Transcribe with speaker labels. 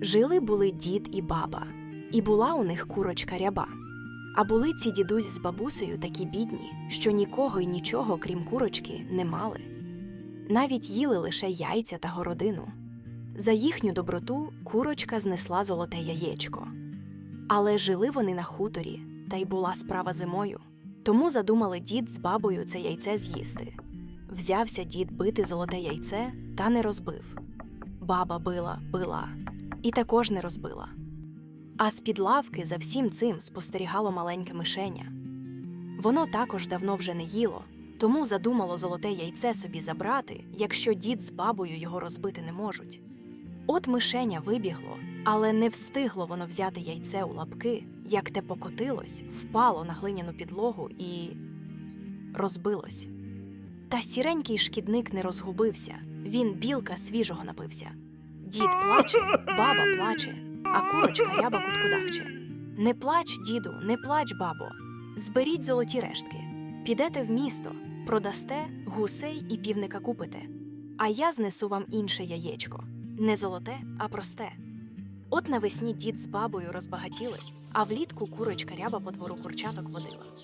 Speaker 1: Жили були дід і баба, і була у них курочка ряба. А були ці дідусь з бабусею такі бідні, що нікого й нічого, крім курочки, не мали. Навіть їли лише яйця та городину. За їхню доброту курочка знесла золоте яєчко. Але жили вони на хуторі, та й була справа зимою. Тому задумали дід з бабою це яйце з'їсти. Взявся дід бити золоте яйце та не розбив. Баба била, била, і також не розбила. А з-під лавки за всім цим спостерігало маленьке мишеня. Воно також давно вже не їло, тому задумало золоте яйце собі забрати, якщо дід з бабою його розбити не можуть. От мишеня вибігло, але не встигло воно взяти яйце у лапки, як те покотилось, впало на глиняну підлогу і розбилось. Та сіренький шкідник не розгубився, він білка свіжого напився. Дід плаче, баба плаче, а курочка ряба куткудахче. Не плач, діду, не плач, бабо. Зберіть золоті рештки, підете в місто, продасте гусей і півника купите. А я знесу вам інше яєчко не золоте, а просте. От навесні дід з бабою розбагатіли, а влітку курочка ряба по двору курчаток водила.